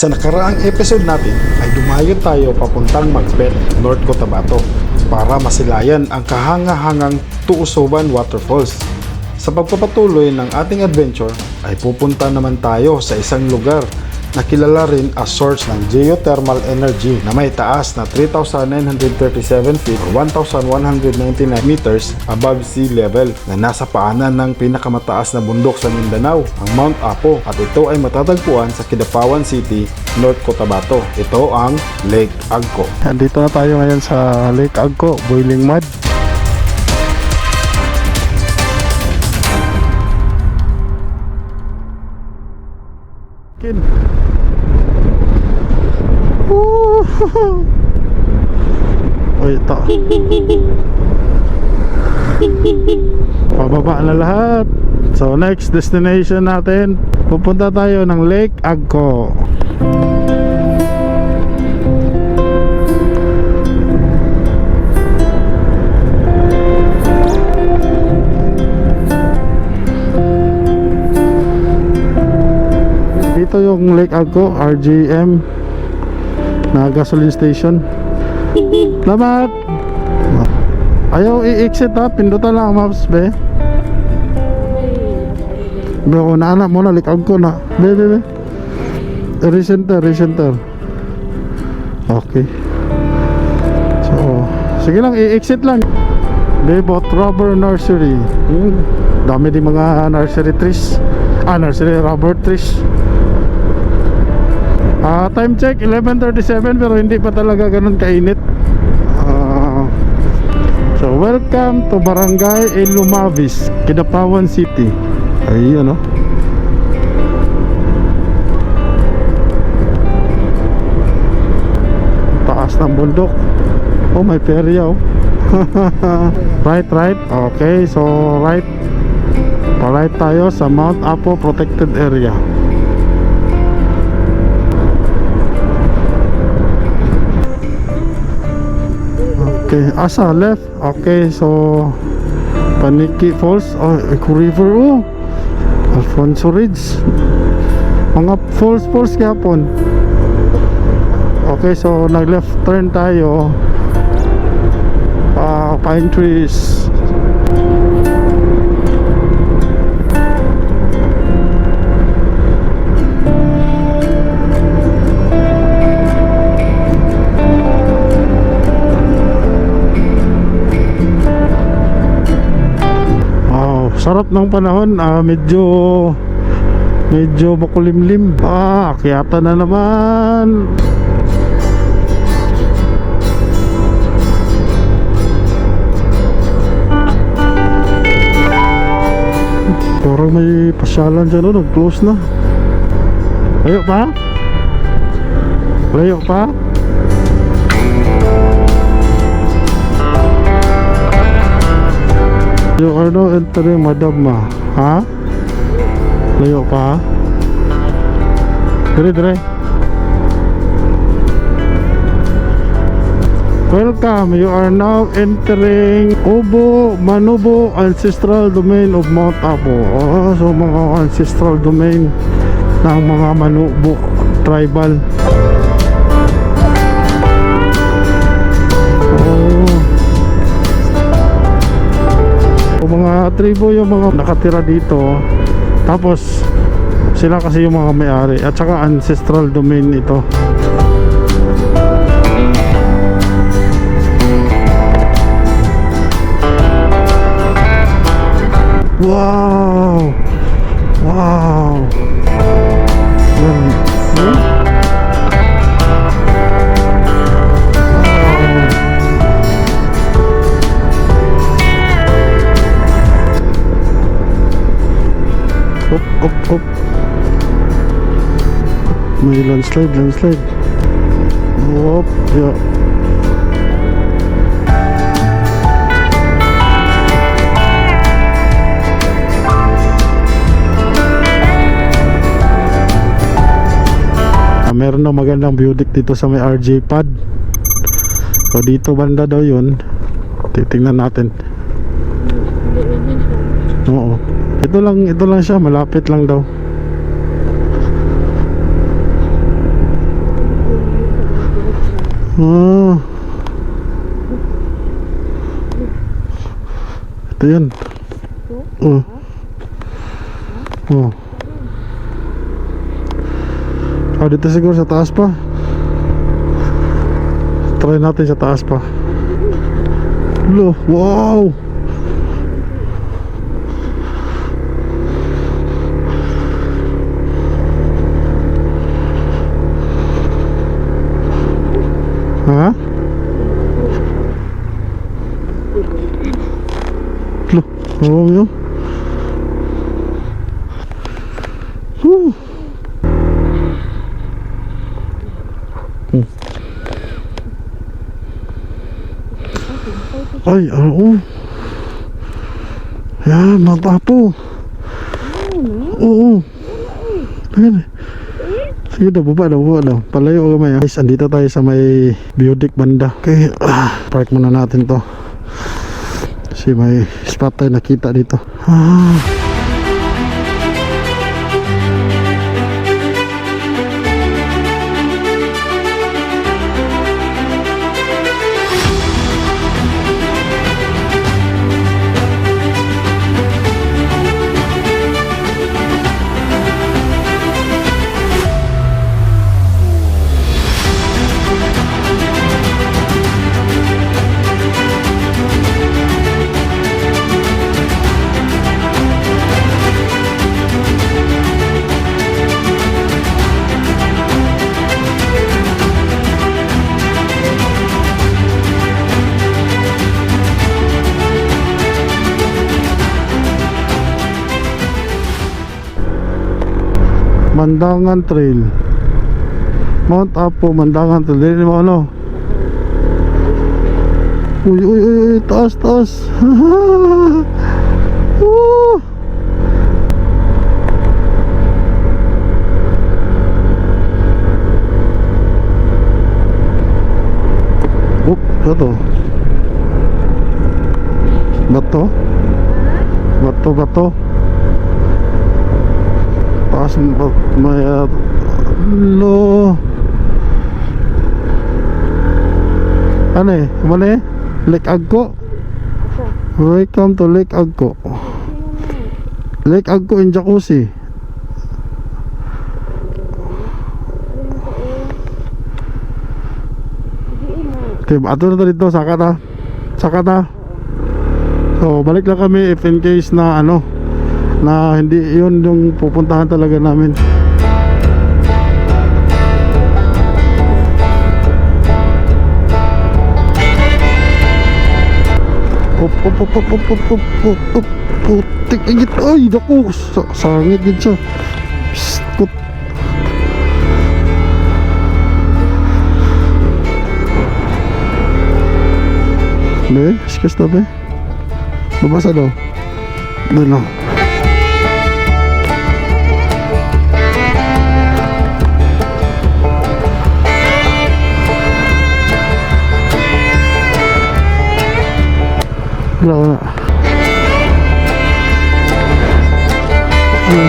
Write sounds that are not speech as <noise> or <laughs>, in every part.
Sa nakaraang episode natin ay dumayo tayo papuntang Macbeth, North Cotabato para masilayan ang kahangahangang Tuusoban Waterfalls. Sa pagpapatuloy ng ating adventure ay pupunta naman tayo sa isang lugar na kilala rin as source ng geothermal energy na may taas na 3,937 feet or 1,199 meters above sea level na nasa paanan ng pinakamataas na bundok sa Mindanao, ang Mount Apo at ito ay matatagpuan sa Kidapawan City, North Cotabato. Ito ang Lake Agco. Andito na tayo ngayon sa Lake Agco, Boiling Mud. Kin. Woo! <laughs> Uy, ito. Pababa na lahat. So, next destination natin, pupunta tayo ng Lake Agco. Dito yung Lake Agco, RGM na gasoline station. Salamat! Ayaw i-exit ha, pindutan lang ang maps be. Be, una anak mo na, likag ko na. Be, be, be. Recenter, recenter. Okay. So, sige lang, i-exit lang. Bebot Rubber Nursery. Hmm. Dami din mga nursery trees. Ah, nursery rubber trees. Ah, time check 11:37 pero hindi pa talaga ganun kainit. Ah, so welcome to Barangay Ilumavis, Kidapawan City. Ay, ano? Taas ng bundok. Oh, may perya oh. <laughs> right, right. Okay, so right. Pa-right tayo sa Mount Apo Protected Area. Okay, asa left. Okay, so Paniki Falls, oh, Eco River, oh. Alfonso Ridge. Mga falls falls kapon. Okay, so nag left turn tayo. Ah, pine trees. Sarap ng panahon. Ah, medyo medyo makulimlim. Ah, akyatan na naman. Parang may pasyalan dyan, oh, nag-close na. Layo pa? Layo pa? You are now entering Madam Ma. Ha? Layo pa? Dire, dire. Welcome, you are now entering Obo Manubo Ancestral Domain of Mount Apo. Oh, so mga ancestral domain ng mga Manubo tribal. Tribo yung mga nakatira dito. Tapos sila kasi yung mga may-ari. At saka ancestral domain ito landslide, landslide. Up, yeah. Ah, meron na magandang view deck dito sa may RJ pad. So dito banda daw yun. Titingnan natin. Oo. Ito lang, ito lang siya, malapit lang daw. Ah. Ito yan. Oh. Oh. Ah, dito siguro sa taas pa. Try natin sa taas pa. Lo, wow! Oo yun. Ay, oo. Yan, matapo. Oo. Ayan. Sige na, baba na, baba na. Palayo may. Guys, andito tayo sa may Biotic banda. Okay, ah, park muna natin to. Kasi may spot tayo nakita dito. Ah. Mandangan Trail. Mount Apo, Mandangan Trail. Dili mo ano? Uy, uy, uy, uy, taas, taas. <laughs> Oh, ano to? Bato? Bato, bato. Taas mo may uh, lo Ano eh? Ano eh? Lake Agco Welcome to Lake Agco Lake Agco in Jacuzzi Okay, ato na to dito, saka na Saka na So, balik lang kami if in case na ano na hindi yun yung pupuntahan talaga namin. Op, op, op, op, op, op, op, op, op, putik, ay, git- ay, naku, sa, sangit din siya. Psst. Be, excuse na be Babasa daw. Doon lang Wala, wala. Ano?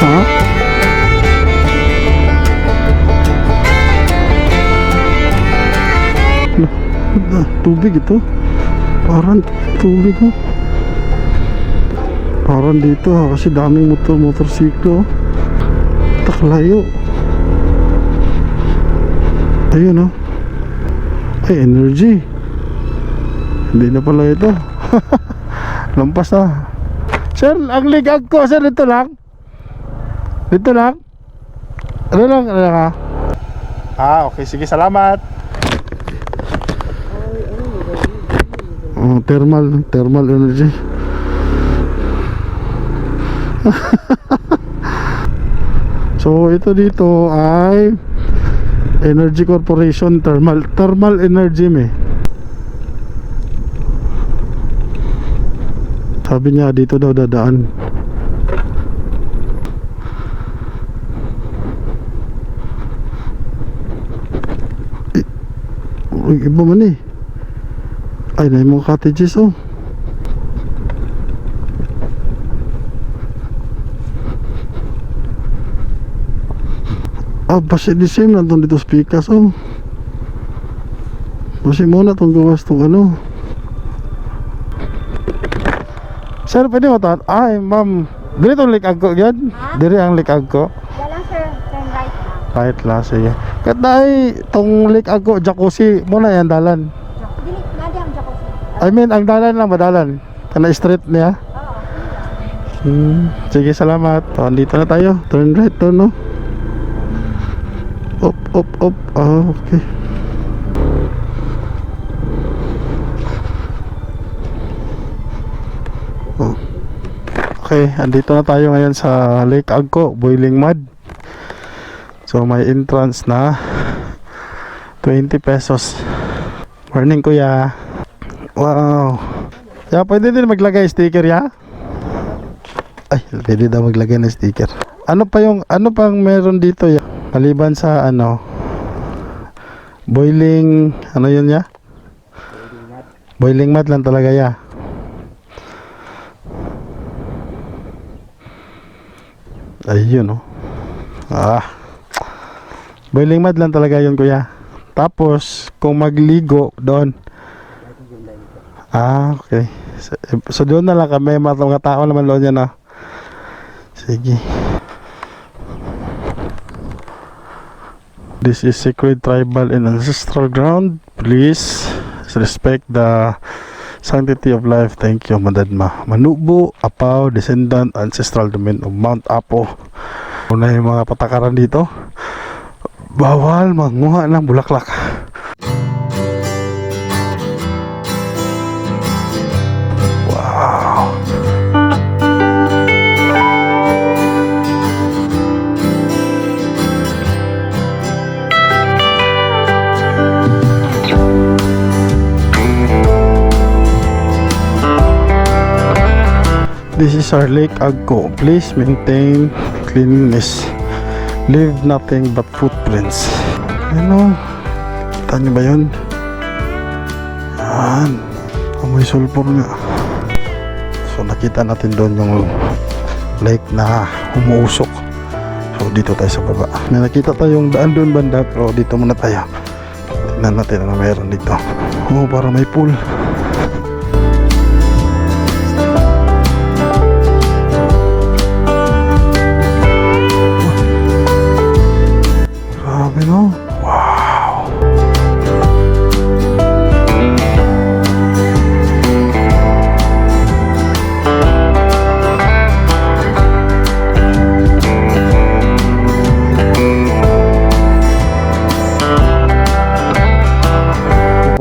Ha? Ano? Ah, Tubig ito. Parang tubig oh. Parang dito ha, kasi daming motor motorsiklo. Taklayo. Ayun. Ay, energy. Hindi na pala ito. <laughs> Lampas na. Sir, ang ligag ko, sir, dito lang. Dito lang. Ano lang, ano lang ha? Ah, okay. Sige, salamat. Oh, thermal, thermal energy. <laughs> so, ito dito ay Energy Corporation Thermal Thermal Energy me. Sabi niya dito daw dadaan. Uy, iba man eh. Ay, na yung mga cottages oh. Ah, basi di same na dito sa Pikas, oh. Basi muna itong gawas itong ano. Sir, pwede mo to? Ay, ma'am. Dili itong likag ko, yan? Dili ang likag ko. Na. Kahit lang, sige. Kat na ay, itong likag ko, jacuzzi, muna yan, dalan. Dili, nadi ang jacuzzi. I mean, ang dalan lang ba, dalan? Kana street niya? Oo. Hmm, sige, salamat. O, andito na tayo. Turn right to, no? Up, up. Ah, okay. Oh. Okay, andito na tayo ngayon sa Lake Agco, Boiling Mud. So, may entrance na 20 pesos. Morning, kuya. Wow. Ya, pwede din maglagay sticker, ya? Ay, pwede daw maglagay ng sticker. Ano pa yung, ano pang meron dito ya? Maliban sa ano, boiling, ano yun ya? Boiling mat lang talaga ya. Ayun oh. Ah. Boiling mat lang talaga yun kuya. Tapos, kung magligo doon. Ah, okay. So, so doon na lang kami, mga tao naman doon yan ah. Sige. This is sacred tribal and ancestral ground. Please respect the sanctity of life. Thank you, Madadma. Manubo, Apaw, descendant, ancestral domain of Mount Apo. Una yung mga patakaran dito. Bawal manguha ng bulaklak. This is our lake Agco. Please maintain cleanliness. Leave nothing but footprints. Ano? Kita niyo ba yun? Yan. Amoy sulfur nga. So nakita natin doon yung lake na umuusok. So dito tayo sa baba. May nakita tayong daan doon banda pero dito muna tayo. Tingnan natin ano meron dito. Oh, para may pool.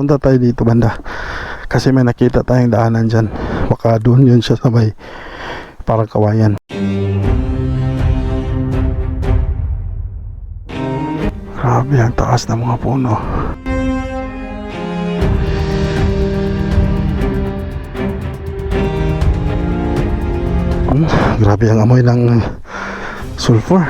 Punta tayo dito banda. Kasi may nakita tayong daanan dyan. Baka doon yun siya sa may parang kawayan. Grabe ang taas ng mga puno. Hmm, grabe ang amoy ng sulfur.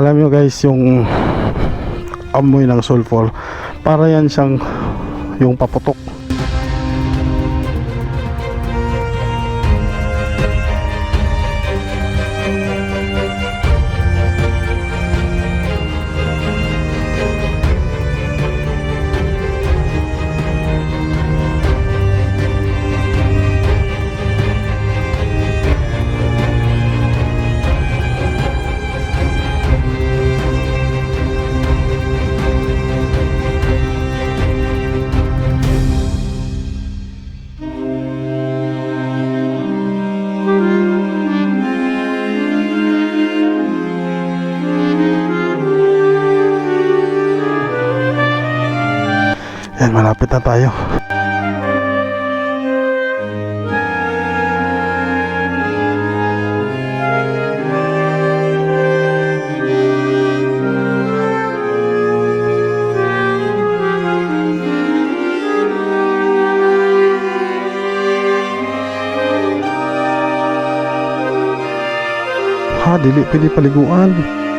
Alam nyo guys, yung amoy ng sulfur, para yan siyang yung paputok. Malapit na tayo. Ha, dili pwede paliguan.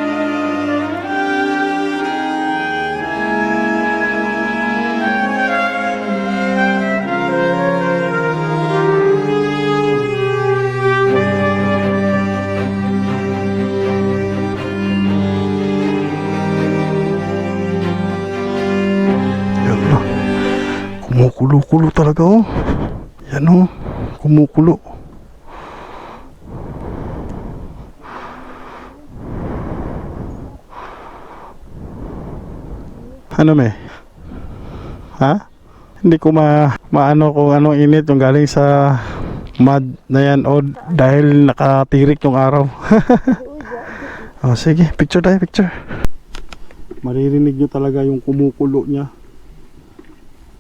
Talaga oh. Yan oh. Kumukulo. Ano me? Ha? Hindi ko ma maano kung anong init yung galing sa mud na yan o dahil nakatirik yung araw. <laughs> oh, sige, picture tayo, picture. Maririnig nyo talaga yung kumukulo niya.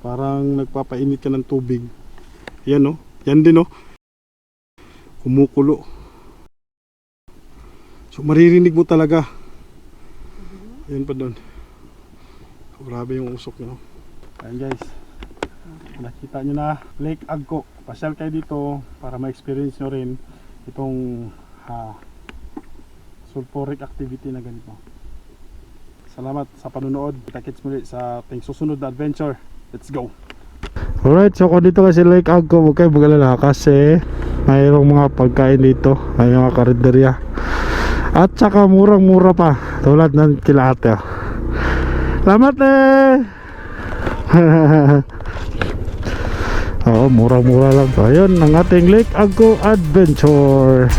Parang nagpapainit ka ng tubig. Yan oh. Yan din oh. Kumukulo. So maririnig mo talaga. Yan pa doon. So, grabe yung usok nyo. Ayan guys. Nakita nyo na Lake Agco. Pasyal kayo dito para ma-experience nyo rin itong ha, sulfuric activity na ganito. Salamat sa panunood. Kita-kits muli sa ating susunod na adventure. Let's go! Alright, so kung dito kasi Lake Agco, huwag kayo magalala kasi mayroong mga pagkain dito, may mga karinderya. At saka murang-mura pa, tulad ng kila ate. oh. Salamat eh! <laughs> Oo, murang-mura lang. So, ayun, ang ating Lake Agco Adventure.